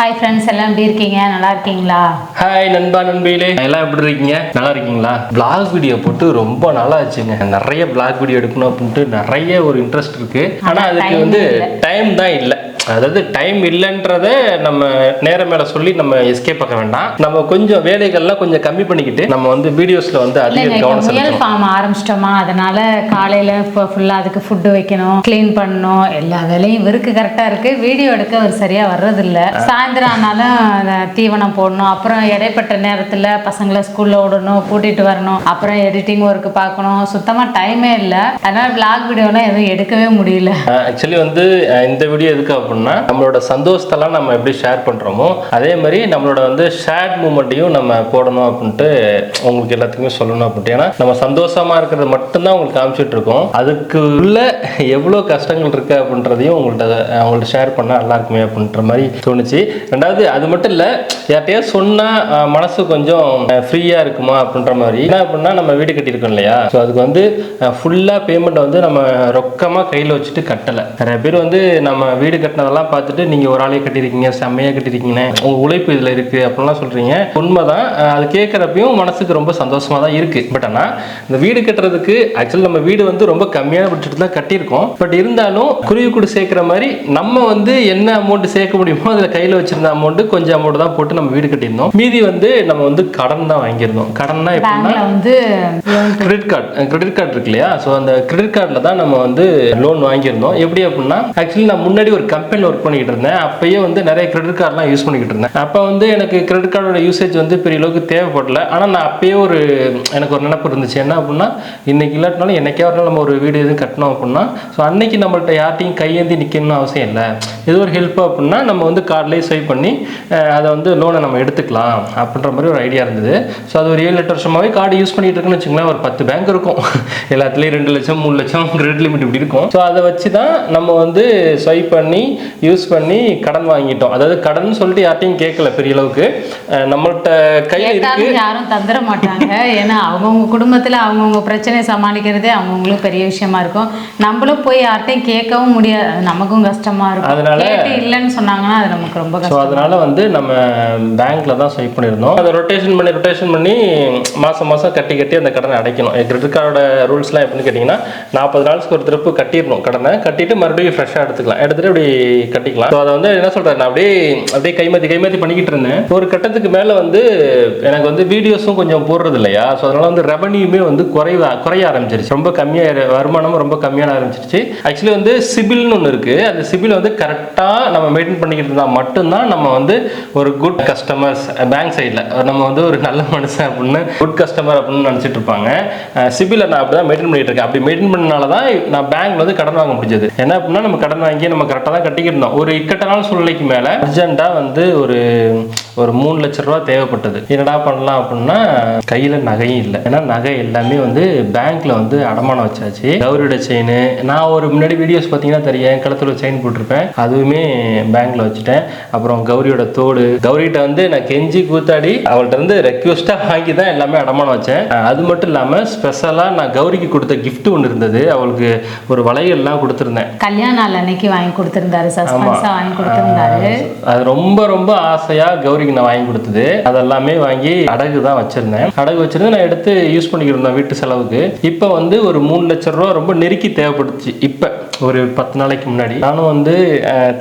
Hi friends எல்லாம் எப்படி இருக்கீங்க? நல்லா இருக்கீங்களா? ஹாய் நண்பா நண்பிகளே எல்லாம் எப்படி இருக்கீங்க? நல்லா இருக்கீங்களா? பிளாக் வீடியோ போட்டு ரொம்ப நாளா ஆச்சுங்க நிறைய பிளாக் வீடியோ எடுக்கணும் அப்படின்ட்டு நிறைய ஒரு இன்ட்ரெஸ்ட் இருக்கு. ஆனா அதுக்கு வந்து. டைம் தான் இல்லை. அதாவது டைம் இல்லைன்றத நம்ம நேரம் மேல சொல்லி நம்ம எஸ்கேப் ஆக வேண்டாம். நம்ம கொஞ்சம் வேலைகள்லாம் கொஞ்சம் கம்மி பண்ணிக்கிட்டு நம்ம வந்து வீடியோஸ்ல வந்து அதிக கவனம் செலுத்தணும். ஃபார்ம் ஆரம்பிச்சிட்டோமா அதனால காலையில இப்போ ஃபுல்லாக அதுக்கு ஃபுட்டு வைக்கணும் க்ளீன் பண்ணணும் எல்லா வேலையும் இவருக்கு கரெக்டாக இருக்கு. வீடியோ எடுக்க அவர் சரியா வர்றதில்ல. சாயந்தரம் ஆனாலும் தீவனம் போடணும் அப்புறம் இடைப்பட்ட நேரத்தில் பசங்களை ஸ்கூல்ல விடணும் கூட்டிட்டு வரணும் அப்புறம் எடிட்டிங் ஒர்க் பார்க்கணும். சுத்தமா டைமே இல்லை. அதனால vlog வீடியோலாம் எதுவும் எடுக்கவே முடியல. ஆக்சுவலி வந்து இந்த வீடியோ எதுக்கு அப்படின்னா நம்மளோட சந்தோஷத்தெல்லாம் நம்ம எப்படி ஷேர் பண்ணுறோமோ அதே மாதிரி நம்மளோட வந்து ஷேர்ட் மூமெண்ட்டையும் நம்ம போடணும் அப்படின்ட்டு உங்களுக்கு எல்லாத்துக்குமே சொல்லணும் அப்படின்ட்டு. ஏன்னா நம்ம சந்தோஷமா இருக்கிறது மட்டும்தான் உங்களுக்கு காமிச்சிட்டு இருக்கோம். அதுக்கு உள்ள எவ்வளோ கஷ்டங்கள் இருக்குது அப்படின்றதையும் உங்கள்கிட்ட அவங்கள்ட்ட ஷேர் பண்ணால் நல்லா இருக்குமே அப்படின்ற மாதிரி தோணுச்சு. ரெண்டாவது அது மட்டும் இல்லை யார்ட்டையா சொன்னால் மனசு கொஞ்சம் ஃப்ரீயாக இருக்குமா அப்படின்ற மாதிரி. என்ன அப்படின்னா நம்ம வீடு கட்டியிருக்கோம் இல்லையா? ஸோ அதுக்கு வந்து ஃபுல்லாக பேமெண்ட் வந்து நம்ம ரொக்கமாக கையில் வச்சுட்டு கட்டலை. நிறைய பேர் வந்து நம்ம வீடு கட்டினதெல்லாம் பார்த்துட்டு நீங்கள் ஒரு ஆளே கட்டியிருக்கீங்க செம்மையாக கட்டியிருக்கீங்க உங்கள் உழைப்பு இதில் இருக்குது அப்படிலாம் சொல்கிறீங்க உண்மைதான். அஹ் அது கேட்குறப்பையும் மனசுக்கு ரொம்ப சந்தோஷமாக தான் இருக்குது பட் ஆனால் இந்த வீடு கட்டுறதுக்கு ஆக்சுவலி நம்ம வீடு வந்து ரொம்ப கம்மியான பட்ஜெட் தான் கட்டியிருக்கோம். பட் இருந்தாலும் குருவி கூடு சேர்க்குற மாதிரி நம்ம வந்து என்ன அமௌண்ட் சேர்க்க முடியுமோ அதில் கையில் வச்சிருந்த அமௌண்ட் கொஞ்சம் அமௌண்ட் தான் போட்டு நம்ம வீடு கட்டியிருந்தோம். மீதி வந்து நம்ம வந்து கடன் தான் வாங்கியிருந்தோம். கடன்னா எப்படின்னா வந்து கிரெடிட் கார்டு கிரெடிட் கார்டு இருக்கு இல்லையா? ஸோ அந்த கிரெடிட் கார்டில் தான் நம்ம வந்து லோன் வாங்கியிருந்தோம். எப்படி அப்படின்னா ஆக்சுவலி நான் முன்னாடி ஒரு கம்பெனியில் ஒர்க் பண்ணிக்கிட்டு இருந்தேன். அப்பயே வந்து நிறைய கிரெடிட் கார்டெலாம் யூஸ் பண்ணிக்கிட்டு இருந்தேன். அப்போ வந்து எனக்கு கிரெடிட் கார்டோட யூசேஜ் வந்து பெரிய அளவுக்கு தேவைப்படல. ஆனால் நான் அப்பயே ஒரு எனக்கு ஒரு நினப்பு இருந்துச்சு. என்ன அப்படின்னா இன்னைக்கு இல்லாட்டினாலும் என்னைக்கே வரணும் நம்ம ஒரு வீடு எதுவும் கட்டணும் அப்படின்னா ஸோ அன்னைக்கு நம்மள்ட்ட யார்ட்டையும் கையேந்தி நிற்கணும்னு அவசியம் இல்லை. ஏதோ ஒரு ஹெல்ப் அப்படின்னா நம்ம வந்து கார்ட்லேயே சேவ் பண்ணி அதை வந்து லோனை நம்ம எடுத்துக்கலாம் அப்படின்ற மாதிரி ஒரு ஐடியா இருந்தது. ஸோ அது ஒரு ஏழு எட்டு வருஷமாகவே கார்டு யூஸ் பண்ணிகிட்டு இருக்குன்னு வச்சுங்களேன் ஒரு பத்து பேங்க் இருக்கும். எல்லாத்துலேயும் ரெண்டு லட்சம் மூணு லட்சம் கிரெடிட் லிமிட் இப்படி இருக்கும். ஸோ அதை வச்சு தான் நம்ம வந்து ஸ்வைப் பண்ணி யூஸ் பண்ணி கடன் வாங்கிட்டோம். அதாவது கடன் சொல்லிட்டு யார்ட்டையும் கேட்கல பெரிய அளவுக்கு. நம்மள்ட்ட கையில் இருக்கு. யாரும் தந்துட மாட்டாங்க. ஏன்னா அவங்கவுங்க குடும்பத்துல அவங்கவுங்க பிரச்சனையை சமாளிக்கிறதே அவங்கவுங்களுக்கு பெரிய விஷயமா இருக்கும். நம்மளும் போய் யார்ட்டையும் கேட்கவும் முடியாது நமக்கும் கஷ்டமா இருக்கும். அதனால- இல்லைன்னு சொன்னாங்கன்னா அது நமக்கு ரொம்ப கஷ்டம். அதனால வந்து நம்ம பேங்க்ல தான் ஸ்வைப் பண்ணியிருந்தோம் அதை ரொட்டேஷன் பண்ணி ரொட்டேஷன் பண்ணி மாசம் மாசம் கட்டி கட்டி அந்த கடனை அடைக்கணும். கிரெடிட் கார்டோட ரூல்ஸ்லாம் எப்படின்னு கேட்டிங்கன்னா நாற்பது நாளுக்கு ஒரு திருப்பு கட்டிடணும் கடனை. கட்டிட்டு மறுபடியும் ஃப்ரெஷ்ஷாக எடுத்துக்கலாம். எடுத்துட்டு அப்படி கட்டிக்கலாம். ஸோ அதை வந்து என்ன சொல்றேன் நான் அப்படியே அப்படியே கைமாத்தி கைமாத்தி பண்ணிக்கிட்டு இருந்தேன். ஒரு கட்டத்துக்கு மேலே வந்து எனக்கு வந்து வீடியோஸும் கொஞ்சம் போடுறது இல்லையா ஸோ அதனால வந்து ரெவன்யூமே வந்து குறைவா குறைய ஆரம்பிச்சிருச்சு. ரொம்ப கம்மியாக வருமானமும் ரொம்ப கம்மியான ஆரம்பிச்சிருச்சு. ஆக்சுவலி வந்து சிபில்னு ஒன்று இருக்கு. அந்த சிபில் வந்து கரெக்டாக நம்ம மெயின்டைன் பண்ணிக்கிட்டு இருந்தால் மட்டும்தான் நம்ம வந்து ஒரு குட் கஸ்டமர்ஸ் பேங்க் சைடில் நம்ம வந்து ஒரு நல்ல மனுஷன் அப்படின்னு குட் கஸ்டமர் அப்படின்னு நினச்சிட்டு இருப்பாங்க. சிபிலை நான் அப்படி தான் மெயின்டைன் பண்ணிட்டு இருக்கேன். அப்படி மெயின்டைன் பண்ணனால தான் நான் பேங்க்ல வந்து கடன் வாங்க முடிஞ்சது. என்ன அப்படின்னா நம்ம கடன் வாங்கி நம்ம கரெக்டாக தான் கட்டிக்கிட்டு இருந்தோம் ஒரு இக்கட்டான சூழ்நிலைக்கு மேலே அர்ஜென்ட்டாக வந்து ஒரு ஒரு மூணு லட்ச ரூபா தேவைப்பட்டது. என்னடா பண்ணலாம் அப்படின்னா கையில் நகையும் இல்லை. ஏன்னா நகை எல்லாமே வந்து பேங்க்ல வந்து அடமானம் வச்சாச்சு. கௌரியோட செயின் நான் ஒரு முன்னாடி வீடியோஸ் பார்த்தீங்கன்னா தெரியும். கழுத்துல செயின் போட்டிருப்பேன். அதுவுமே பேங்க்ல வச்சுட்டேன். அப்புறம் கௌரியோட தோடு. கௌரிகிட்ட வந்து நான் கெஞ்சி கூத்தாடி அவள்கிட்ட இருந்து ரெக்வஸ்ட்டாக வாங்கி தான் எல்லாமே அடமானம் வச்சேன். அது மட்டும் இல்லாமல் ஸ்பெஷலாக நான் கௌரிக்கு கொடுத்த gift ஒன்று இருந்தது. அவளுக்கு ஒரு வளையல்லாம் கொடுத்துருந்தேன். கல்யாண நாள் அன்னைக்கு வாங்கி கொடுத்திருந்தாரு. வாங்கி கொடுத்திருந்தாரு. அது ரொம்ப ரொம்ப ஆசையா கௌரிக்கு நான் வாங்கி கொடுத்தது. அதெல்லாமே வாங்கி அடகு தான் வச்சிருந்தேன். அடகு வச்சிருந்து நான் எடுத்து யூஸ் பண்ணிக்கிட்டு இருந்தேன் வீட்டு செலவுக்கு. இப்போ வந்து ஒரு மூணு லட்சம் ரூபா ரொம்ப நெருக்கி தேவைப்படுச்சு. இப்போ. ஒரு பத்து நாளைக்கு முன்னாடி. நானும் வந்து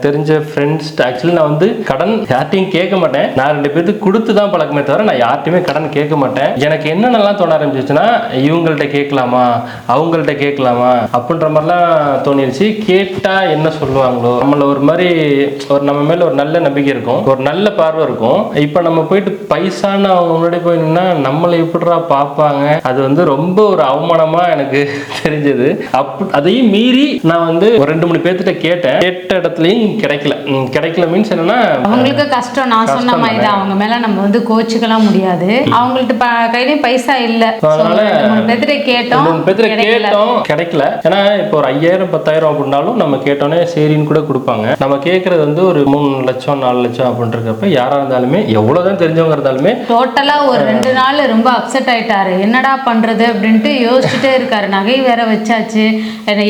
தெரிஞ்ச ஃப்ரெண்ட்ஸ் ஆக்சுவலி நான் வந்து கடன் யார்ட்டையும் கேட்க மாட்டேன். நான் ரெண்டு பேர்த்துக்கு கொடுத்து தான் பழக்கமே தவிர நான் யார்ட்டையுமே கடன் கேட்க மாட்டேன். எனக்கு என்னென்னலாம் தோண ஆரம்பிச்சிச்சுன்னா இவங்கள்ட்ட கேட்கலாமா? அவங்கள்ட்ட கேட்கலாமா? அப்படின்ற மாதிரிலாம் தோணிருச்சு. கேட்டால் என்ன சொல்லுவாங்களோ? நம்மள ஒரு மாதிரி ஒரு நம்ம மேலே ஒரு நல்ல நம்பிக்கை இருக்கும். ஒரு நல்ல பார்வை இருக்கும். இப்போ நம்ம போயிட்டு பைசான்னு அவங்க முன்னாடி போயிருந்தோம்னா நம்மளை எப்படிரா பார்ப்பாங்க? அது வந்து ரொம்ப ஒரு அவமானமாக எனக்கு தெரிஞ்சது. அப் அதையும் மீறி நான் வந்து ஒரு ரெண்டு மூணு பேர்த்திட்ட கேட்டேன். கேட்ட இடத்துலயும் கிடைக்கல. கிடைக்கல மீன்ஸ் என்னன்னா அவங்களுக்கு கஷ்டம். நான் சொன்ன மாதிரி தான். அவங்க மேல நம்ம வந்து கோச்சுக்கலாம் முடியாது. அவங்கள்ட்ட கையிலயும் பைசா இல்ல. அதனால பேர்த்திட்ட கேட்டோம். பேர்த்திட்ட. கேட்டோம். கிடைக்கல. ஏன்னா இப்போ ஒரு ஐயாயிரம் பத்தாயிரம் அப்படின்னாலும் நம்ம கேட்டோன்னே சரின்னு கூட கொடுப்பாங்க. நம்ம கேட்கறது வந்து ஒரு மூணு லட்சம் நாலு லட்சம் அப்படின்றப்ப யாரா இருந்தாலுமே எவ்வளவுதான் தெரிஞ்சவங்க இருந்தாலுமே டோட்டலா ஒரு ரெண்டு நாள் ரொம்ப அப்செட் ஆயிட்டாரு. என்னடா பண்றது அப்படின்ட்டு யோசிச்சுட்டே இருக்காரு. நகை வேற வச்சாச்சு.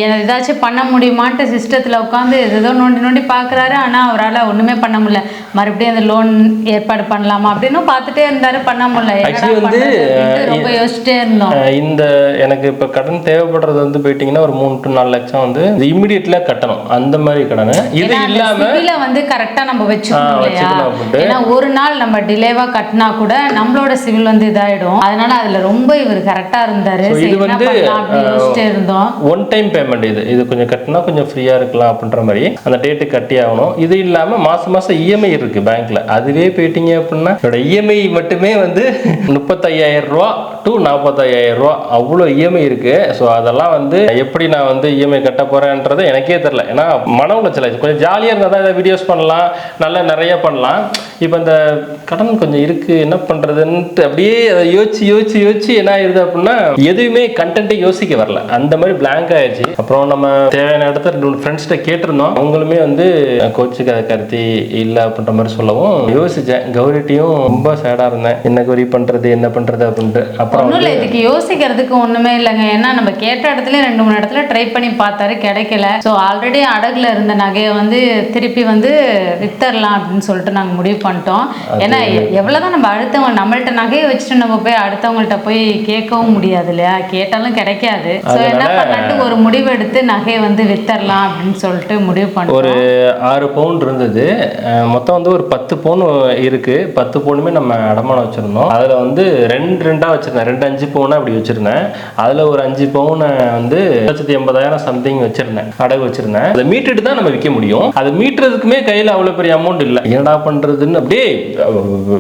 ஏதாச்சும் பண்ண முடியுமான்ட்டு சிஸ்டத்தில் உட்காந்து ஏதோ நோண்டி நோண்டி பார்க்குறாரு ஆனால் அவரால் ஒன்றுமே பண்ண முடியல. மறுபடியும் அந்த லோன் ஏற்பாடு பண்ணலாமா அப்படின்னு பார்த்துட்டே இருந்தாரு. பண்ண முடியல. Actually வந்து, ரொம்ப யோசிச்சுட்டே இருந்தோம். இந்த எனக்கு இப்போ கடன் தேவைப்படுறது வந்து போயிட்டீங்கன்னா ஒரு மூணு டு நாலு லட்சம் வந்து இம்மிடியட்ல கட்டணும். அந்த மாதிரி கடனை. இது இல்லாம வந்து கரெக்டா நம்ம வச்சுக்கணும் இல்லையா. ஏன்னா ஒரு நாள் நம்ம டிலேவா கட்டினா கூட நம்மளோட சிவில் வந்து இதாயிடும். அதனால அதுல ரொம்ப இவர் கரெக்டா இருந்தாரு. இது வந்து, இருந்தோம். ஒன் டைம் பேமெண்ட் இது. இது கொஞ்சம் கட்டினா கொஞ்சம் ஃப்ரீயா இருக்கலாம் அப்படின்ற மாதிரி அந்த டேட்டு கட்டி ஆகணும். இது இல்லாமல் மாசம் மாசம் இஎம்ஐ இருக்கு பேங்க்ல அதுவே போயிட்டீங்க அப்படின்னா என்னோட இஎம்ஐ மட்டுமே வந்து முப்பத்தையாயிரம் ரூபா டு நாற்பத்தையாயிரம் ரூபா அவ்வளோ இஎம்ஐ இருக்கு. ஸோ அதெல்லாம் வந்து எப்படி நான் வந்து இஎம்ஐ கட்ட போறேன்றது எனக்கே தெரில ஏன்னா மன உளைச்சல் ஆயிடுச்சு. கொஞ்சம் ஜாலியாக இருந்தால் தான் வீடியோஸ் பண்ணலாம். நல்லா நிறைய பண்ணலாம். இப்போ இந்த கடன் கொஞ்சம் இருக்கு. என்ன பண்றதுன்ட்டு அப்படியே அதை யோசிச்சு யோசிச்சு யோசிச்சு என்ன ஆயிடுது அப்படின்னா எதுவுமே கண்டென்ட்டே யோசிக்க வரல. அந்த மாதிரி பிளாங்க் ஆயிடுச்சு. அப்புறம் நம்ம தேவையான ரெண்டு மூணு ஃப்ரெண்ட்ஸ்கிட்ட கேட்டிருந்தோம். அவங்களுமே வந்து கோச்சுக்கு கருத்தி இல்லை அப்படின்ற மாதிரி சொல்லவும் யோசிச்சேன். கௌரிட்டையும் ரொம்ப சேடா இருந்தேன். என்ன கௌரி பண்றது என்ன பண்றது? அப்படின்ட்டு. அப்புறம் ஒன்றும் இல்லை இதுக்கு யோசிக்கிறதுக்கு ஒண்ணுமே இல்லைங்க. ஏன்னா நம்ம கேட்ட இடத்துல ரெண்டு மூணு இடத்துல ட்ரை பண்ணி பார்த்தாரு கிடைக்கல. ஸோ ஆல்ரெடி அடகுல இருந்த நகையை வந்து திருப்பி வந்து வித்தரலாம் அப்படின்னு சொல்லிட்டு நாங்கள் முடிவு பண்ணிட்டோம். ஏன்னா எ- எவ்வளவுதான் நம்ம அடுத்தவங்க நம்மள்ட்ட நகையை வச்சுட்டு நம்ம போய் அடுத்தவங்கள்ட்ட போய் கேட்கவும் முடியாது இல்லையா? கேட்டாலும் கிடைக்காது. ஸோ என்ன பண்ணட்டு ஒரு முடிவு எடுத்து நகையை வந்து வித்தரலாம் அப்படின்னு சொல்லிட்டு முடிவு பண்ணிட்டோம். ஒரு ஆறு பவுன் இருந்தது. மொத்தம் வந்து ஒரு பத்து பவுன் இருக்கு. பத்து பவுனுமே நம்ம அடமானம் வச்சிருந்தோம். அதுல வந்து ரெண்டு ரெண்டா வச்சிருந்தேன். ரெண்டு அஞ்சு பவுனா அப்படி வச்சிருந்தேன். அதுல ஒரு அஞ்சு பவுனை வந்து லட்சத்தி எண்பதாயிரம் சம்திங் வச்சிருந்தேன். அடகு வச்சிருந்தேன். அதை மீட்டுட்டு தான் நம்ம விற்க முடியும். அதை மீட்டுறதுக்குமே கையில அவ்வளவு பெரிய அமௌண்ட் இல்லை. என்னடா பண்றதுன்னு அப்படியே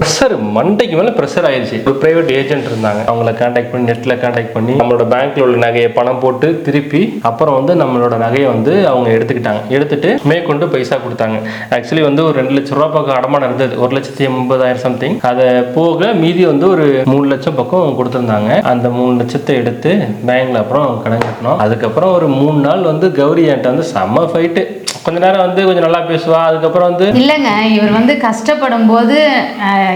ப்ரெஷர் மண்டைக்கு மேல ப்ரெஷர் ஆயிடுச்சு ஒரு பிரைவேட் ஏஜென்ட் இருந்தாங்க. அவங்கள கான்டாக்ட் பண்ணி நெட்ல கான்டாக்ட் பண்ணி நம்மளோட பேங்க்ல உள்ள நகையை பணம் போட்டு திருப்பி அப்புறம் வந்து நம்மளோட நகையை வந்து அவங்க எடுத்துக்கிட்டாங்க. எடுத்துட்டு மேற்கொண்டு பைசா கொடுத்தாங்க. ஆக்சுவலி வந்து ஒரு ரெண்டு லட்சம் ரூபா பக்கம் அடமானம் இருந்தது. ஒரு லட்சத்தி எண்பதாயிரம் சம்திங் அதை போக மீதி வந்து ஒரு மூணு லட்சம் பக்கம் கொடுத்துருந்தாங்க. அந்த மூணு லட்சத்தை எடுத்து பேங்க்ல அப்புறம் கடன் கட்டணும் அதுக்கப்புறம் ஒரு மூணு நாள் வந்து கௌரி என்கிட்ட வந்து செம்ம ஃபைட்டு கொஞ்ச நேரம் வந்து கொஞ்சம் நல்லா பேசுவா. அதுக்கப்புறம் வந்து இல்லைங்க இவர் வந்து கஷ்டப்படும் போது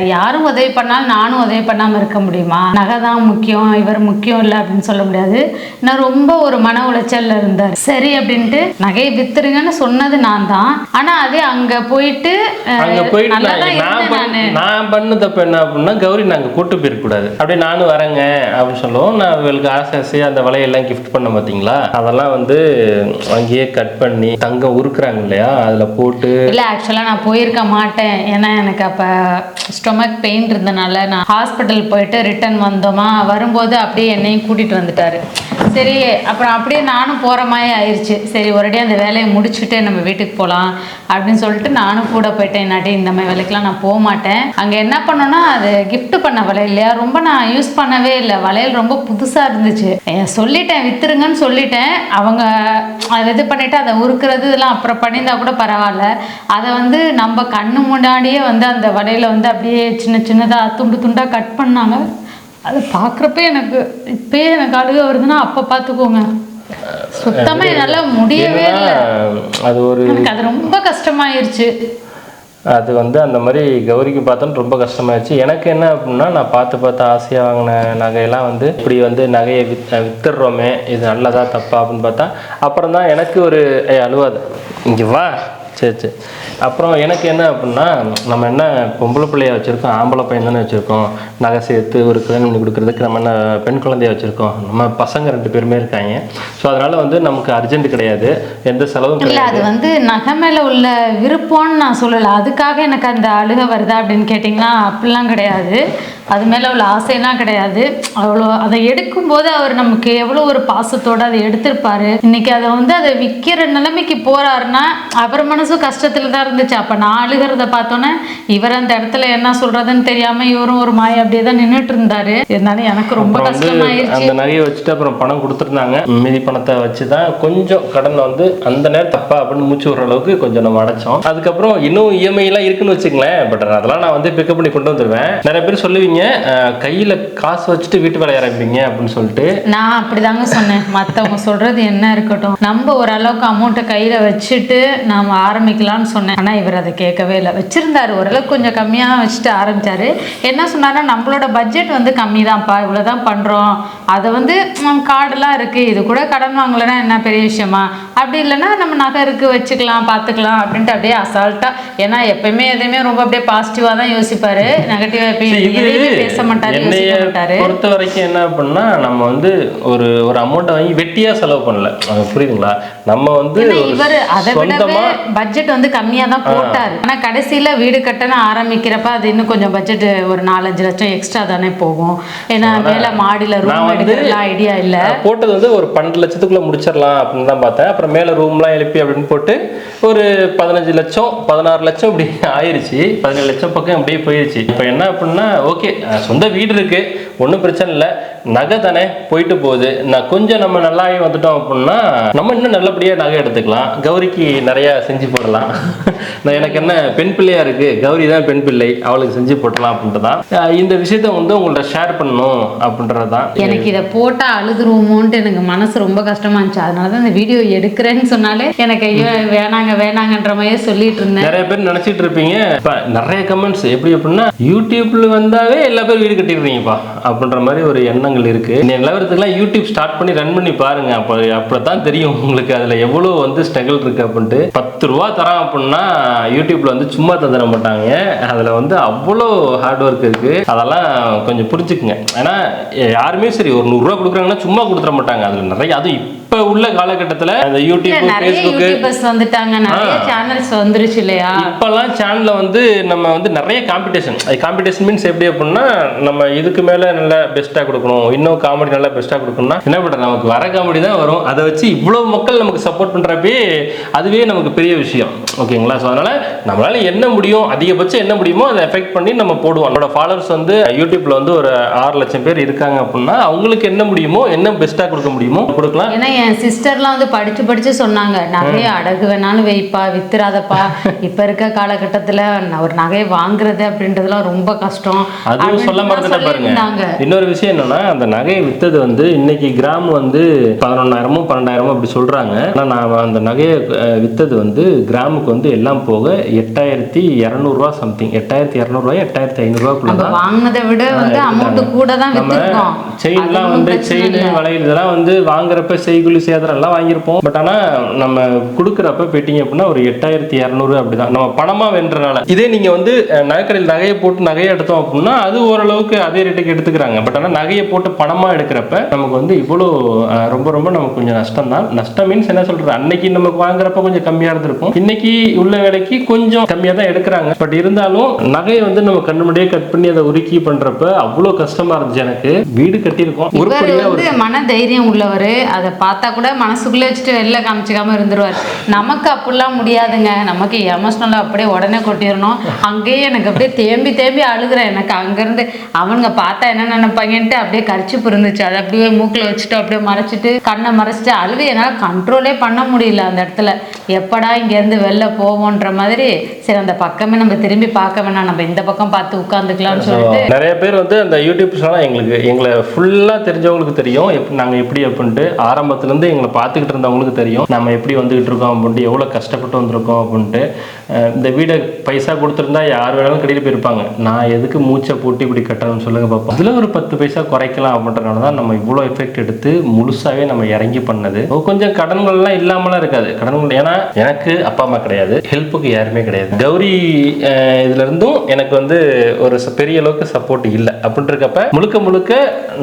யாரும் உதவி பண்ணாலும் நானும் உதவி பண்ணாமல் இருக்க முடியுமா? நகை தான் முக்கியம் இவர் முக்கியம் இல்லை அப்படின்னு சொல்ல முடியாது. நான் ரொம்ப ஒரு மன உளைச்சல்ல இருந்தார். சரி அப்படின்ட்டு நகையை வித்துருங்கன்னு சொன்னது நான் தான். ஆனா அதே அங்க போயிட்டு அங்க போயிட்டு நான் பண்ண- தப்பு என்ன அப்படின்னா கௌரி நாங்க கூட்டு போயிருக்கூடாது அப்படியே நானும் வரேங்க அப்படின்னு சொல்லுவோம். நான் இவளுக்கு ஆசை ஆசையா அந்த வலையெல்லாம் கிஃப்ட் பண்ண பாத்தீங்களா? அதெல்லாம் வந்து அங்கேயே கட் பண்ணி தங்கம் கொடுக்குறாங்க இல்லையா அதில் போட்டு இல்லை ஆக்சுவலாக நான் போயிருக்க மாட்டேன். ஏன்னா எனக்கு அப்போ ஸ்டொமக் பெயின் இருந்தனால நான் ஹாஸ்பிட்டல் போயிட்டு ரிட்டர்ன் வந்தோமா வரும்போது அப்படியே என்னையும் கூட்டிகிட்டு வந்துட்டாரு. சரி அப்புறம் அப்படியே நானும் போகிற மாதிரி ஆயிடுச்சு சரி ஒரேடியாக அந்த வேலையை முடிச்சுட்டு நம்ம வீட்டுக்கு போகலாம் அப்படின்னு சொல்லிட்டு நானும் கூட போயிட்டேன். இன்னாட்டி இந்த மாதிரி வேலைக்கெலாம் நான் போக மாட்டேன். அங்கே என்ன பண்ணோன்னா அது கிஃப்ட் பண்ண வளையல் இல்லையா? ரொம்ப நான் யூஸ் பண்ணவே இல்லை. வளையல் ரொம்ப புதுசாக இருந்துச்சு. ஏன் சொல்லிட்டேன் வித்துருங்கன்னு சொல்லிட்டேன். அவங்க அதை இது பண்ணிவிட்டு அதை உருக்குறது இதெல்லாம் அப்புறம் பண்ணியிருந்தா கூட பரவாயில்ல. அதை வந்து நம்ம கண்ணு முன்னாடியே வந்து அந்த வளையலை வந்து அப்படியே சின்ன சின்னதாக துண்டு துண்டாக கட் பண்ணாங்க. அதை பார்க்குறப்ப எனக்கு இப்பயே எனக்கு அழுக வருதுன்னா அப்போ பார்த்துக்கோங்க. சுத்தமாக என்னால் முடியவே இல்லை. அது ஒரு எனக்கு அது ரொம்ப கஷ்டமாயிருச்சு. அது வந்து அந்த மாதிரி கௌரிக்கு பார்த்தோன்னு ரொம்ப கஷ்டமாயிடுச்சு எனக்கு என்ன அப்படின்னா நான் பார்த்து பார்த்து ஆசையாக வாங்கின நகையெல்லாம் வந்து இப்படி வந்து நகையை வித் வித்துடுறோமே இது நல்லதா தப்பா அப்படின்னு பார்த்தா அப்புறம் தான் எனக்கு ஒரு அழுவாது. இங்கே வா. சரி சரி அப்புறம் எனக்கு என்ன அப்படின்னா நம்ம என்ன பொம்பளை பிள்ளைய வச்சுருக்கோம் ஆம்பளை பையன் தானே வச்சுருக்கோம் நகை சேர்த்து ஒரு கல்யாணம் பண்ணி கொடுக்குறதுக்கு நம்ம என்ன பெண் குழந்தைய வச்சுருக்கோம் நம்ம பசங்க ரெண்டு பேருமே இருக்காங்க. ஸோ அதனால் வந்து நமக்கு அர்ஜென்ட் கிடையாது எந்த செலவும் இல்ல அது வந்து நகை மேல உள்ள விருப்பம்னு நான் சொல்லல அதுக்காக எனக்கு அந்த அழுக வருதா அப்படின்னு கேட்டிங்கன்னா அப்படிலாம் கிடையாது. அது மேல உள்ள ஆசைலாம் கிடையாது. அவ்வளோ அதை எடுக்கும்போது அவர் நமக்கு எவ்வளோ ஒரு பாசத்தோட அதை எடுத்திருப்பாரு. இன்னைக்கு அதை வந்து அதை விற்கிற நிலைமைக்கு போறாருன்னா அவர் மனசும் கஷ்டத்துல தான் இருந்துச்சு. அப்ப நான் அழுகிறத பார்த்தோன்னே இவர் அந்த இடத்துல என்ன சொல்றதுன்னு தெரியாம இவரும் ஒரு மாய அப்படியே தான் நின்றுட்டு இருந்தாரு இருந்தாலும் எனக்கு ரொம்ப கஷ்டமாயிருச்சு. அந்த நகையை வச்சுட்டு அப்புறம் பணம் கொடுத்துருந்தாங்க. மீதி பணத்தை வச்சு தான் கொஞ்சம் கடன் வந்து அந்த நேரம் தப்பா அப்படின்னு மூச்சு விடுற அளவுக்கு கொஞ்சம் நம்ம அடைச்சோம். அதுக்கப்புறம் இன்னும் இஎம்ஐ எல்லாம் இருக்குன்னு வச்சுங்களேன் பட் அதெல்லாம் நான் வந்து பிக்கப் பண்ணி கொண்டு வந்துருவேன். நிறைய பேர் சொல்லுவீங்க அஹ், கையில காசு வச்சுட்டு வீட்டு வேலை ஆரம்பிப்பீங்க அப்படின்னு சொல்லிட்டு. நான் அப்படிதாங்க சொன்னேன். மற்றவங்க சொல்றது என்ன இருக்கட்டும். நம்ம ஓரளவுக்கு அமௌண்ட்டை கையில வச்சுட்டு நாம ஆரம்பிக்கலாம்னு சொன்னேன். ஆனா இவர் அதை கேட்கவே இல்லை. வச்சிருந்தாரு. ஓரளவுக்கு கொஞ்சம் கம்மியா வச்சுட்டு ஆரம்பிச்சாரு. என்ன சொன்னாருன்னா நம்மளோட பட்ஜெட் வந்து கம்மி தான்ப்பா இவ்வளவுதான் பண்றோம். அதை வந்து கார்டெல்லாம் இருக்கு. இது கூட கடன் வாங்கலைன்னா என்ன பெரிய விஷயமா? அப்படி இல்லைன்னா நம்ம நகை இருக்கு வச்சுக்கலாம் பார்த்துக்கலாம் அப்படின்ட்டு அப்படியே அசால்ட்டா ஏன்னா எப்பயுமே எதையுமே ரொம்ப அப்படியே பாசிட்டிவா தான் யோசிப்பாரு. நெகட்டிவா எப்பயும் பேச மாட்டாரு என்னைய பொறுத்த வரைக்கும் என்ன அப்படின்னா நம்ம வந்து ஒரு ஒரு அமௌண்ட்டை வாங்கி வெட்டியா செலவு பண்ணல. புரியுதுங்களா? நம்ம வந்து இவர் அதை விடவே பட்ஜெட் வந்து கம்மியா தான் போட்டாரு. ஆனா கடைசியில வீடு கட்டணும் ஆரம்பிக்கிறப்ப அது இன்னும் கொஞ்சம் பட்ஜெட் ஒரு நாலஞ்சு லட்சம் எக்ஸ்ட்ரா தானே போகும். ஏன்னா மேல மாடியில ரூம் எடுக்கலாம் ஐடியா இல்ல. போட்டது வந்து ஒரு பன்னெண்டு லட்சத்துக்குள்ள முடிச்சிடலாம் அப்படின்னு தான் பார்த்தேன். அப்புறம் மேலே ரூம்லாம் எழுப்பி அப்படின்னு போட்டு ஒரு பதினஞ்சு லட்சம் பதினாறு லட்சம் இப்படி ஆயிருச்சு. பதினேழு லட்சம் பக்கம் அப்படியே போயிருச்சு. இப்போ என்ன அப்படின்னா ஓகே சொந்த வீடு இருக்கு. ஒன்றும் பிரச்சனை இல்லை. நகை தானே போயிட்டு போகுது. நான் கொஞ்சம் நம்ம நல்லாகி வந்துட்டோம் அப்படின்னா நம்ம இன்னும் நல்லபடியாக நகை எடுத்துக்கலாம். கௌரிக்கு நிறைய செஞ்சு போடலாம். நான் எனக்கு என்ன பெண் பிள்ளையா இருக்கு? கௌரி தான் பெண் பிள்ளை. அவளுக்கு செஞ்சு போட்டலாம் அப்படின்ட்டு தான் இந்த விஷயத்த வந்து உங்கள்ட்ட ஷேர் பண்ணணும் அப்படின்றது தான் எனக்கு இதை போட்டா அழுதுருவோமோன்ட்டு எனக்கு மனசு ரொம்ப கஷ்டமா இருந்துச்சு. அதனால தான் இந்த வீடியோ எடுக்கிறேன்னு சொன்னாலே எனக்கு ஐயோ வேணாங்க வேணாங்கன்ற மாதிரியே சொல்லிட்டு இருந்தேன். நிறைய பேர் நினைச்சிட்டு இருப்பீங்க. இப்ப நிறைய கமெண்ட்ஸ் எப்படி அப்படின்னா யூடியூப்ல வந்தாவே எல்லா பேரும் வீடு கட்டிடுறீங்கப்பா அப்படின்ற மாதிரி ஒரு எண்ணங்கள் இருக்கு. இந்த நிலவரத்துக்குலாம் யூடியூப் ஸ்டார்ட் பண்ணி ரன் பண்ணி பாருங்க. அப்போ அப்பதான் தெரியும் உங்களுக்கு அதுல எவ்வளவு வந்து ஸ்ட்ரகிள் இருக்கு அப்படின்ட்டு. பத்து ரூபா தரான் அப்படின்னா யூடியூப்ல வந்து சும்மா தந்துட மாட்டாங்க. அதுல வந்து அவ்வளோ ஹார்ட் ஒர்க் இருக்கு. அதெல்லாம் கொஞ்சம் புரிஞ்சுக்குங்க. ஏன்னா யாருமே சரி ஒரு நூறுரூவா கொடுக்குறாங்கன்னா சும்மா கொடுத்துட மாட்டாங்க. அதுல நிறைய அதுவும் இப்ப உள்ள காலகட்டத்துல அந்த யூடியூப் ஃபேஸ்புக் வந்துட்டாங்க. நிறைய சேனல்ஸ் வந்துருச்சு இல்லையா? இப்பெல்லாம் சேனல்ல வந்து நம்ம வந்து நிறைய காம்படிஷன் காம்படிஷன் மீன்ஸ் எப்படி அப்படின்னா நம்ம இதுக்கு மேல நல்லா பெஸ்ட்டா கொடுக்கணும். இன்னும் காமெடி நல்லா பெஸ்ட்டா கொடுக்கணும்னா என்ன பண்றது? நமக்கு வர காமெடி தான் வரும். அதை வச்சு இவ்வளவு மக்கள் நமக்கு சப்போர்ட் பண்றப்பே அதுவே நமக்கு பெரிய விஷயம். ஓகேங்களா? ஸோ அதனால நம்மளால என்ன முடியும் அதிகபட்சம் என்ன முடியுமோ அதை எஃபெக்ட் பண்ணி நம்ம போடுவோம். நம்மளோட ஃபாலோவர்ஸ் வந்து யூடியூப்ல வந்து ஒரு ஆறு லட்சம் பேர் இருக்காங்க அப்படின்னா அவங்களுக்கு என்ன முடியுமோ என்ன பெஸ்ட்டா கொடுக்க முடியுமோ கொடுக்கலாம். ஏன்னா என் சிஸ்டர்லாம் வந்து படிச்சு படிச்சு சொன்னாங்க. நகையை அடகு வேணாலும் வைப்பா வித்துறாதப்பா. இப்ப இருக்க காலகட்டத்துல ஒரு நகையை வாங்குறது அப்படின்றதுலாம் ரொம்ப கஷ்டம். அதுவும் சொல்ல மறந்துட்டேன் பாருங்க. இன்னொரு விஷயம் என்னன்னா அந்த நகையை வித்தது வந்து இன்னைக்கு கிராம் வந்து பதினொன்னாயிரமோ பன்னெண்டாயிரமோ அப்படி சொல்றாங்க. ஆனா நான் அந்த நகையை வித்தது வந்து கிராமுக்கு வந்து எல்லாம் போக எட்டாயிரத்தி இரநூறுவா சம்திங் எட்டாயிரத்தி இரநூறுவா எட்டாயிரத்தி ஐநூறுவாக்குள்ள வாங்கினதை விட வந்து அமௌண்ட் கூட தான் நம்ம செயின்லாம் வந்து செயின். வளையல் இதெல்லாம் வந்து வாங்குறப்ப செய்குலி சேதாரம் எல்லாம் வாங்கியிருப்போம். பட் ஆனா நம்ம கொடுக்குறப்ப போயிட்டீங்க அப்படின்னா ஒரு எட்டாயிரத்தி இரநூறு அப்படிதான். நம்ம பணமா வென்றனால. இதே நீங்க வந்து நகைக்கடையில் நகையை போட்டு நகையை எடுத்தோம் அப்படின்னா அது ஓரளவுக்கு அதே ரேட்டுக்கு எடுத்துக்கிறாங்க. பட் ஆனா நகையை போட்டு பணமா எடுக்கிறப்ப நமக்கு வந்து இவ்வளோ ரொம்ப ரொம்ப நமக்கு கொஞ்சம் நஷ்டம் தான் நஷ்டம் மீன்ஸ் என்ன சொல்றது? அன்னைக்கு நமக்கு வாங்குறப்ப கொஞ்சம் கம்மியா இருந்திருக்கும். இன்னைக்கு உள்ள வேலைக்கு கொஞ்சம் கம்மியா தான் எடுக்கிறாங்க. பட் இருந்தாலும் நகையை வந்து நம்ம கண்ணு முன்னாடியே கட் பண்ணி அதை உருக்கி பண்றப்ப அவ்வளோ கஷ்டமா இருந்துச்சு எனக்கு. வீடு கட்டியிருக்கோம். ஒரு மன தைரியம் உள்ளவர். அதை பார்த்தா கூட மனசுக்குள்ளே வச்சுட்டு வெளில காமிச்சிக்காம இருந்துருவார். நமக்கு அப்படிலாம் முடியாதுங்க. நமக்கு எமோஷனலாக அப்படியே உடனே கொட்டிடணும். அங்கேயே எனக்கு அப்படியே தேம்பி தேம்பி அழுகுறேன். எனக்கு அங்கேருந்து அவனுங்க பார்த்தா என்ன நினைப்பாங்கன்ட்டு அப்படியே கரிச்சு புரிந்துச்சு அதை அப்படியே மூக்கில் வச்சுட்டு அப்படியே மறைச்சிட்டு கண்ணை மறைச்சிட்டு அழுகு என்னால் கண்ட்ரோலே பண்ண முடியல அந்த இடத்துல. எப்படா இங்கேருந்து வெளில போவோன்ற மாதிரி சரி அந்த பக்கமே நம்ம திரும்பி பார்க்க வேணாம். நம்ம இந்த பக்கம் பார்த்து உட்காந்துக்கலாம்னு சொல்லிட்டு. நிறைய பேர் வந்து அந்த யூடியூப்ஸ்லாம் எங்களுக்கு எங்களை ஃபுல்லாக தெரிஞ்சவங்களுக்கு தெரியும். எப்படி நாங்கள் எப்படி அப்படின்ட்டு ஆரம்பத்துலேருந்து எங்களை பார்த்துக்கிட்டு இருந்தவங்களுக்கு தெரியும். நம்ம எப்படி வந்துகிட்டு இருக்கோம் அப்படின்ட்டு எவ்வளோ கஷ்டப்பட்டு வந்திருக்கோம் அப்படின்ட்டு. இந்த வீடை பைசா கொடுத்துருந்தா யார் வேணாலும் கட்டிட்டு போயிருப்பாங்க. நான் எதுக்கு மூச்சை போட்டு இப்படி கட்டணும்னு சொல்லுங்க பார்ப்போம் அதில் ஒரு பத்து பைசா குறைக்கலாம் அப்படின்றனால தான் நம்ம இவ்வளோ எஃபெக்ட் எடுத்து முழுசாவே நம்ம இறங்கி பண்ணது. கொஞ்சம் கடன்கள்லாம் இல்லாமலாம் இருக்காது. கடன்கள் ஏன்னா எனக்கு அப்பா அம்மா கிடையாது ஹெல்ப்புக்கு யாருமே கிடையாது. கௌரி இதுல இருந்தும் எனக்கு வந்து ஒரு பெரிய அளவுக்கு சப்போர்ட் இல்லை. அப்படின்ட்டு இருக்கப்ப முழுக்க முழுக்க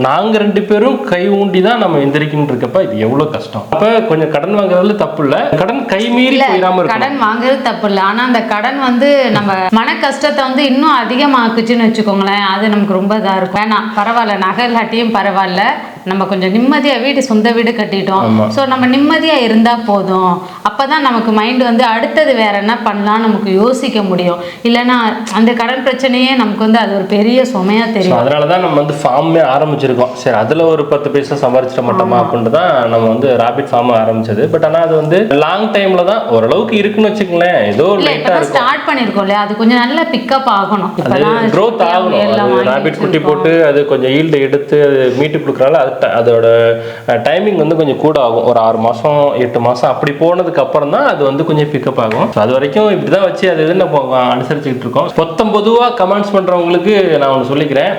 நாங்க ரெண்டு பேரும் கை ஊண்டி தான் நம்ம எந்திரிக்கணும் இருக்கப்ப இது எவ்வளவு கஷ்டம். அப்ப கொஞ்சம் கடன் வாங்குறதுல தப்பு இல்ல. கடன் கை மீறி போயிடாம கடன் வாங்குறது தப்பு இல்லை. ஆனா அந்த கடன் வந்து நம்ம மன கஷ்டத்தை வந்து இன்னும் அதிகமாக்குச்சுன்னு வச்சுக்கோங்களேன். அது நமக்கு ரொம்ப இதா இருக்கும். வேணாம் பரவாயில்ல. நகை இல்லாட்டியும் பரவாயில்ல. நம்ம கொஞ்சம் நிம்மதியா வீடு சொந்த வீடு கட்டிட்டோம். ஸோ நம்ம நிம்மதியா இருந்தா போதும். அப்பதான் நமக்கு மைண்ட் வந்து அடுத்தது வேற என்ன பண்ணலாம் நமக்கு யோசிக்க முடியும். இல்லைன்னா அந்த கடன் பிரச்சனையே நமக்கு வந்து அது ஒரு பெரிய சுமையா ஸோ தெரியும். அதனால தான் நம்ம வந்து ஃபார்மே ஆரம்பிச்சிருக்கோம். சரி அதில் ஒரு பத்து பைசா சம்பாரிச்சிட மாட்டோமா அப்படின்ட்டு தான் நம்ம வந்து ராபிட் ஃபார்ம் ஆரம்பிச்சது. பட் ஆனால் அது வந்து லாங் டைமில் தான் ஓரளவுக்கு இருக்குன்னு வச்சுக்கோங்களேன். ஏதோ லைட்டாக ஸ்டார்ட் பண்ணிருக்கோம் இல்லையா? அது கொஞ்சம் நல்லா பிக்கப் ஆகணும். க்ரோத் ஆகணும். ராபிட் குட்டி. போட்டு அது கொஞ்சம் ஈல்டு எடுத்து அது மீட்டு கொடுக்குறால அதோட டைமிங் வந்து கொஞ்சம் கூட ஆகும். ஒரு ஆறு மாதம் எட்டு மாதம் அப்படி போனதுக்கு அப்புறம் தான் அது வந்து கொஞ்சம் பிக்கப் ஆகும். So அது வரைக்கும் இப்படி தான் வச்சு அது இது நம்ம அனுசரிச்சுக்கிட்டு இருக்கோம். மொத்தம் பொதுவாக கமெண்ட்ஸ் பண்ணுறவங்களுக்கு நான் ஒன்று சொல்லிக்கிறேன்.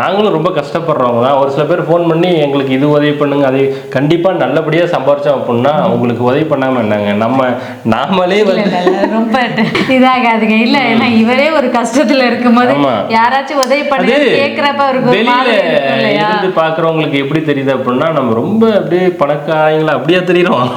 நாங்களும் ரொம்ப கஷ்டப்படுறவங்க தான். ஒரு சில பேர் ஃபோன் பண்ணி எங்களுக்கு இது உதவி பண்ணுங்க அது கண்டிப்பாக நல்லபடியாக சம்பாரிச்சோம் அப்படின்னா உங்களுக்கு உதவி பண்ணாமல் என்னங்க? நம்ம நாமளே வந்து ரொம்ப இதாகாதுங்க. இல்ல ஏன்னா இவரே ஒரு கஷ்டத்துல இருக்கும்போது. யாராச்சும் உதவி பண்ணி அவருக்கு ஒரு வெளியில இருந்து பாக்குறவங்களுக்கு எப்படி தெரியுது அப்படின்னா நம்ம ரொம்ப அப்படியே பணக்காரங்களா அப்படியே தெரியுறோம்.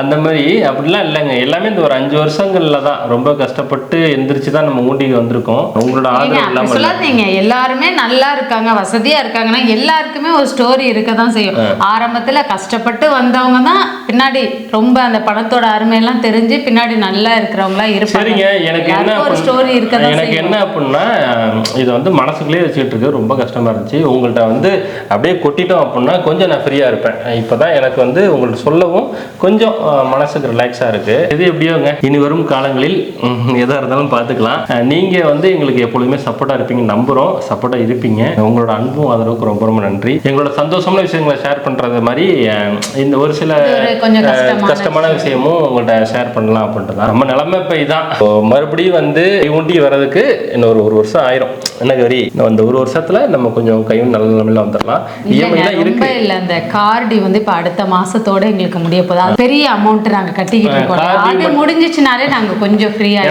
அந்த மாதிரி அப்படிலாம் இல்லைங்க. எல்லாமே இந்த ஒரு அஞ்சு வருஷங்கள்ல தான். ரொம்ப கஷ்டப்பட்டு எந்திரிச்சு தான் நம்ம ஊட்டிக்கு வந்திருக்கோம். உங்களோட ஆதரவு அப்படி இல்லாம இல்ல. சொல்லாதீங்க. எல்லாருமே நல்லா இருக்காங்க வசதியா இருக்காங்கன்னா எல்லாருக்குமே ஒரு ஸ்டோரி இருக்க தான் செய்யும். ஆரம்பத்துல கஷ்டப்பட்டு வந்தவங்க தான் பின்னாடி ரொம்ப அந்த பணத்தோட அருமையெல்லாம் தெரிஞ்சு பின்னாடி நல்லா இருக்கிறவங்களா இருப்பாங்க. எனக்கு என்ன ஒரு ஸ்டோரி இருக்க எனக்கு என்ன அப்படின்னா இது வந்து மனசுக்குள்ளேயே வச்சுக்கிட்டு இருக்கு. ரொம்ப கஷ்டமா இருந்துச்சு. உங்கள்கிட்ட வந்து அப்படியே கொட்டிட்டோம் அப்படின்னா கொஞ்சம் நான் ஃப்ரீயா இருப்பேன். இப்பதான் எனக்கு வந்து உங்கள்ட்ட சொல்லவும் கொஞ்சம் மனசுக்கு ரிலாக்ஸா இருக்கு. இது எப்படியோங்க? இனி வரும் காலங்களில் ம், எதா இருந்தாலும் பார்த்துக்கலாம். அஹ், நீங்க வந்து எங்களுக்கு எப்பொழுதுமே சப்போர்ட்டா இருப்பீங்க நம்புறோம். சப்போர்ட்டா இருப்பீங்க. உங்களோட அன்பும் ஆதரவுக்கு ரொம்ப ரொம்ப நன்றி. எங்களோட சந்தோஷமான விஷயங்களை ஷேர் பண்றது மாதிரி இந்த ஒரு சில கஷ்டமான விஷயமும் உங்கள்கிட்ட ஷேர் பண்ணலாம் அப்படின்ட்டு தான். நம்ம நிலைமை இப்போ இதான். மறுபடியும் வந்து ஊட்டி வர்றதுக்கு இன்னொரு ஒரு வருஷம் ஆயிரும். என்ன கரி அந்த ஒரு வருஷத்துல நம்ம கொஞ்சம் கையும் நல்ல நிலைமையில வந்துடலாம் இஎம்ஐ இருக்கு. இல்ல. அந்த கார்டி வந்து இப்ப அடுத்த மாசத்தோட எங்களுக்கு முடிய போகுது. அது பெரிய அமௌண்ட் நாங்க கட்டிக்கிட்டு இருக்கோம். அது முடிஞ்சிச்சுனாலே நாங்க கொஞ்சம் ஃப்ரீயா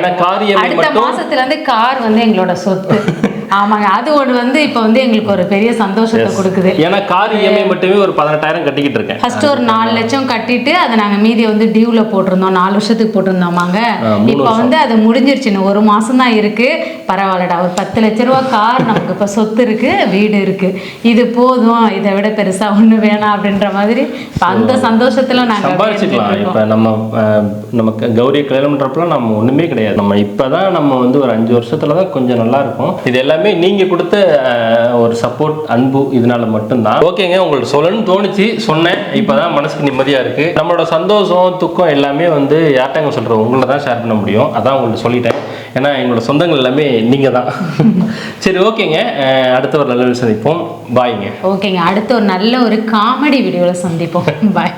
அடுத்த மாசத்துல இருந்து கார் வந்து எங்களோட சொத்து. ஆமாங்க. அது ஒண்ணு வந்து இப்ப வந்து எங்களுக்கு ஒரு பெரிய சந்தோஷத்தை கொடுக்குது. ஏன்னா கார் இஎம்ஐ மட்டுமே ஒரு பதினெட்டாயிரம் கட்டிக்கிட்டு இருக்கேன். ஃபர்ஸ்ட் ஒரு நாலு லட்சம் கட்டிட்டு அதை நாங்க மீதி வந்து டியூல போட்டிருந்தோம். நாலு வருஷத்துக்கு போட்டிருந்தோமாங்க. இப்போ வந்து அது முடிஞ்சிருச்சு. ஒரு மாசம் தான் இருக்கு. பரவாயில்லடா. ஒரு பத்து லட்ச ரூபா கார் நமக்கு இப்ப சொத்து இருக்கு வீடு இருக்கு. இது போதும். இதை விட பெருசா ஒண்ணு வேணாம் அப்படின்ற மாதிரி இப்ப அந்த சந்தோஷத்துல நாங்க அப்படியே சம்பாரிச்சுக்கலாம் இப்போ நம்ம அஹ், நமக்கு கௌரி கல்யாணம் பண்றப்பலாம் நம்ம ஒண்ணுமே கிடையாது. நம்ம இப்பதான் நம்ம வந்து ஒரு அஞ்சு வருஷத்துல தான் கொஞ்சம் நல்லா இருக்கும். இது எல்லாமே எல்லாமே நீங்க கொடுத்த ஒரு சப்போர்ட் அன்பு இதனால மட்டும்தான். ஓகேங்க உங்களுக்கு சொல்லணும்னு தோணுச்சு. சொன்னேன். இப்பதான் மனசுக்கு நிம்மதியா இருக்கு. நம்மளோட சந்தோஷம் துக்கம் எல்லாமே வந்து யார்ட்டாங்க சொல்றோம் உங்களை தான் ஷேர் பண்ண முடியும். அதான் உங்களுக்கு சொல்லிட்டேன். ஏன்னா எங்களோட சொந்தங்கள் எல்லாமே நீங்க தான் சரி ஓகேங்க. அடுத்த ஒரு நல்ல சந்திப்போம். பாய்ங்க ஓகேங்க. அடுத்து ஒரு நல்ல ஒரு காமெடி வீடியோவில் சந்திப்போம். பாய்